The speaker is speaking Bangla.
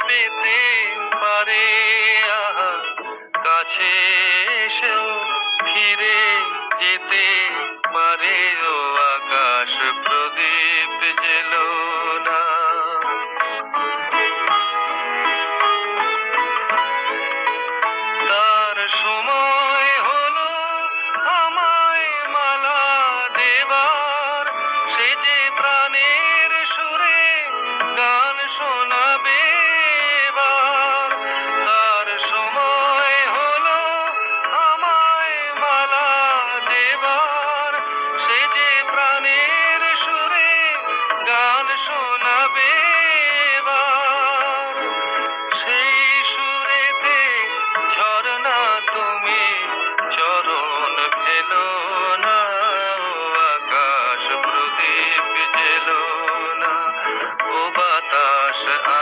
পেতে পারে Russia.